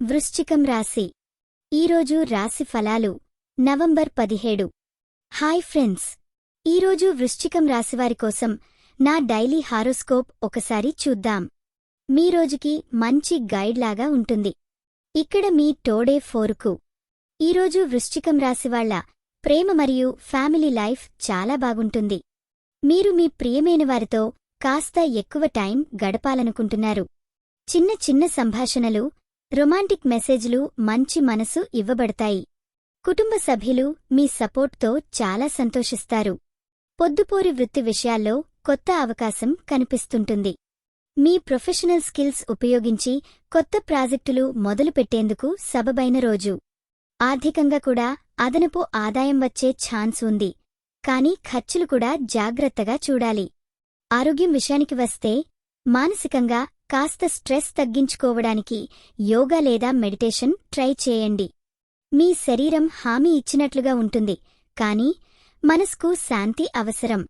వృశ్చికం రాశి. ఈరోజు రాశి ఫలాలు నవంబర్ పదిహేడు. హాయ్ ఫ్రెండ్స్ ఈరోజు వృశ్చికం రాశివారి కోసం నా డైలీ హారోస్కోప్ ఒకసారి చూద్దాం. మీ రోజుకి మంచి గైడ్లాగా ఉంటుంది. ఇక్కడ మీ టోడే ఫోర్కు. ఈరోజు వృశ్చికం రాశివాళ్ళ ప్రేమ మరియు ఫ్యామిలీ లైఫ్ చాలా బాగుంటుంది. మీరు మీ ప్రియమైన వారితో కాస్త ఎక్కువ టైం గడపాలనుకుంటున్నారు. చిన్న చిన్న సంభాషణలు రొమాంటిక్ మెసేజ్లు మంచి మనసు ఇవ్వబడతాయి. కుటుంబ సభ్యులు మీ సపోర్ట్తో చాలా సంతోషిస్తారు. పొద్దుపోరి వృత్తి విషయాల్లో కొత్త అవకాశం కనిపిస్తుంటుంది. మీ ప్రొఫెషనల్ స్కిల్స్ ఉపయోగించి కొత్త ప్రాజెక్టులు మొదలుపెట్టేందుకు సబబైన రోజు. ఆర్థికంగా కూడా అదనపు ఆదాయం వచ్చే ఛాన్స్ ఉంది. కానీ ఖర్చులు కూడా జాగ్రత్తగా చూడాలి. ఆరోగ్యం విషయానికి వస్తే మానసికంగా కాస్త స్ట్రెస్ తగ్గించుకోవడానికి యోగా లేదా మెడిటేషన్ ట్రై చేయండి. మీ శరీరం హామీ ఇచ్చినట్లుగా ఉంటుంది కానీ మనస్కు శాంతి అవసరం.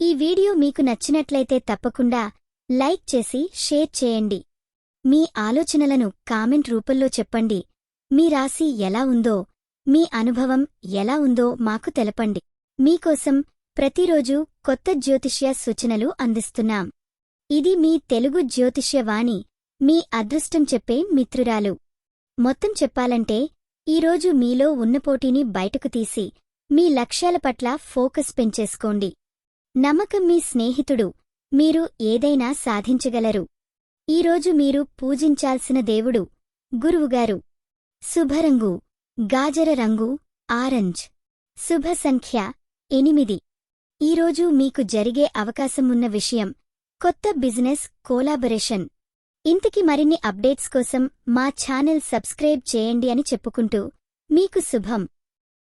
ఈ వీడియో మీకు నచ్చినట్లయితే తప్పకుండా లైక్ చేసి షేర్ చేయండి. మీ ఆలోచనలను కామెంట్ రూపంలో చెప్పండి. మీ రాశి ఎలా ఉందో మీ అనుభవం ఎలా ఉందో మాకు తెలపండి. మీకోసం ప్రతిరోజూ కొత్త జ్యోతిష్య సూచనలు అందిస్తున్నాం. ఇది మీ తెలుగు జ్యోతిష్యవాణి. మీ అదృష్టం చెప్పే మిత్రురాలు. మొత్తం చెప్పాలంటే ఈరోజు మీలో ఉన్న పోటీని బయటకు తీసి మీ లక్ష్యాల పట్ల ఫోకస్ పెంచేసుకోండి. నమ్మకం మీ స్నేహితుడు. మీరు ఏదైనా సాధించగలరు. ఈరోజు మీరు పూజించాల్సిన దేవుడు గురువుగారు. శుభరంగు గాజర రంగు ఆరెంజ్. శుభ సంఖ్య ఎనిమిది. ఈరోజు మీకు జరిగే అవకాశమున్న విషయం కొత్త బిజినెస్ కోలాబరేషన్. ఇంతకి మరిన్ని అప్డేట్స్ కోసం మా ఛానల్ సబ్స్క్రైబ్ చేయండి అని చెప్పుకుంటూ మీకు శుభం.